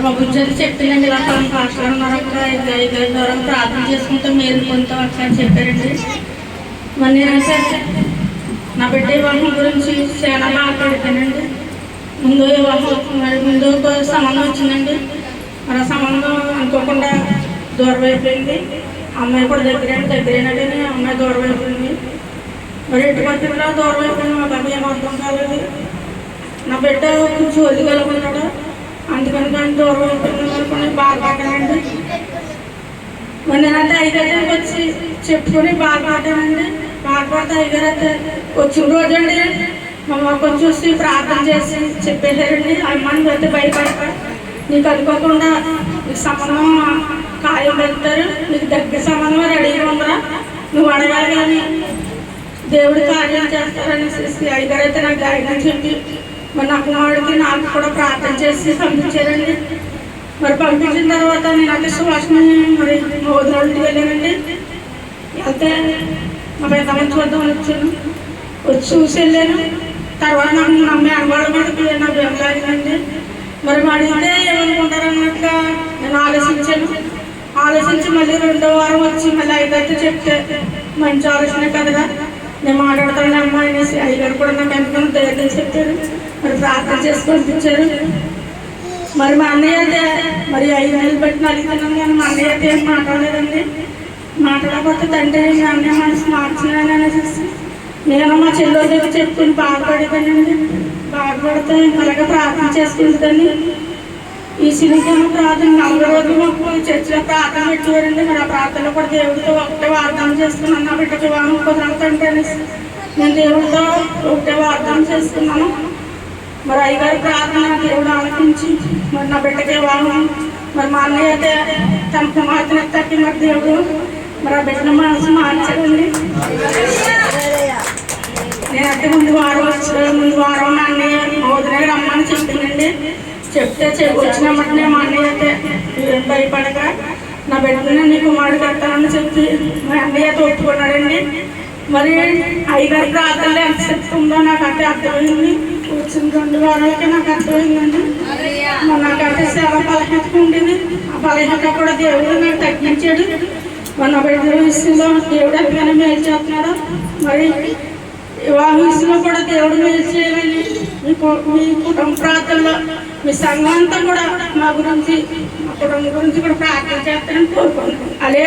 మరి మా బుజ్జది చెప్పిందండి ఇలా పాస్టర్ ఉన్నారు అక్కడ ఐదు ఐదు ప్రార్థన చేసుకుంటే మేలు పొందుతాం అట్లా అని చెప్పారండి. మరి నేనైతే నా బిడ్డ వివాహం గురించి చాలా బాధపడిపోయానండి ముందు వివాహం ముందు ఒక సంబంధం వచ్చిందండి. మరి ఆ సంబంధం అనుకోకుండా దూరం అయిపోయింది. అమ్మాయి కూడా దగ్గరే దగ్గరైనా కానీ అమ్మాయి దూరం అయిపోయింది. మరి ఎటు పట్టిలో దూరం అయిపోయింది మా బాబు ఏం అర్థం కాలేదు. నా బిడ్డ కొంచెం వదిగలుగున్నాడు అందుకని దూరం అయిపోయింది అనుకుని బాధపడ్డానండి మరి వచ్చి చెప్పుకొని బాధపడ్డానండి బాధపడితే ఐగారు అయితే వచ్చిన రోజు అండి. మమ్మల్ని కొంచెం చూసి ప్రార్థన చేసి చెప్పేశారండి. అమ్మాయిని పెడితే భయపడతారు నీకు అనుకోకుండా నీకు సంబంధం ఖాయం పెడతారు నీకు దగ్గర సంబంధం రెడీగా ఉండరా. నువ్వు అడగాలి కానీ దేవుడి కార్యం చేస్తారనేసి ఐగారు అయితే నాకు గాయడం చెప్పి మరి నాకు కుమారుడికి నాకు కూడా ప్రార్థన చేసి పంపించారండి. మరి పంపించిన తర్వాత నేను అతి సువాసని మరి మా వెళ్ళానండి వెళ్తే మా పెద్దమ్మ చూద్దాం వచ్చాను. వచ్చి చూసి వెళ్ళాను. తర్వాత నాకు నా మేనవాళ్ళ మీదకి నా వెళ్ళాగిందండి మరి అడిగితే ఏమనుకుంటారు అన్నట్లుగా నేను ఆలోచించాను. ఆలోచించి మళ్ళీ రెండో వారం వచ్చి మళ్ళీ ఐదైతే చెప్తే మంచి ఆలోచన కదరా. నేను మాట్లాడతాను అమ్మా అనేసి అయ్యగారు కూడా నాకు ఎంతో ధైర్యం చెప్పారు. మరి ప్రార్థన చేసుకొని ఇచ్చారు మరి మా అన్నయ్య అయితే మరి ఐదు నెలలు పెట్టిన అడుగుతున్నాను కానీ మా అన్నయ్య అయితే ఏం మాట్లాడలేదండి. మాట్లాడకపోతే తండ్రి మీ అన్నయ్య మనసు మార్చినాను అనేసి నేను మా చెల్లెల దగ్గర చెప్పుకుని బాధపడేదానండి బాధపడితే అలాగే ప్రార్థన చేసుకుంటుందని ఈ సినిమా ప్రార్థన నాలుగు రోజులు మాకు చర్చిలో ప్రార్థన చూడండి మరి ఆ ప్రార్థనలో కూడా దేవుడితో ఒకటే వాగ్దానం చేసుకున్నాను. నా బిడ్డకి వివాహం కుదరతంటే నేను దేవుడితో ఒకటే వాగ్దానం చేసుకున్నాను. మరి అయ్యగారి ప్రార్థన దేవుడు ఆలకించి మరి నా బిడ్డకి వివాహం మరి మా అన్నయ్య అయితే తన కుమార్తెను తట్టి మరి దేవుడు మరి ఆ బిడ్డ మనసు మార్చాడండి. నేనైతే ముందు వారం వచ్చి ముందు వారం అన్నయ్య వదిన రమ్మని చెప్పిందండి. చెప్తే చె- వచ్చిన మా అన్నయ్య అయితే "ఏం భయపడక. నా బిడ్డని నీ కుమారుడు కట్టాలని చెప్పి మా అన్నయ్య అయితే ఒప్పుకున్నాడండి. మరి ఐదారు రాత్రులే ఎంత చెప్తుందో ఉందో నాకు అంటే అర్థమైంది. వచ్చిన రెండు వారాలకే నాకు అర్థమైందండి. మరి నాకైతే చాలా బలహీనత ఉండేది. ఆ బలహీనత కూడా దేవుడు నాకు తగ్గించాడు. మన బిడ్డ విషయంలో దేవుడు ఎక్కడైనా మేలు చేస్తున్నాడు. మరి వివాహ విషయంలో కూడా దేవుడు మేలు చేయాలని మీ కుటుంబ ప్రార్థనలో మీ సంఘం అంతా కూడా మా గురించి మా కుటుంబం గురించి కూడా ప్రార్థన చేస్తారని కోరుకుంటున్నాను అలే.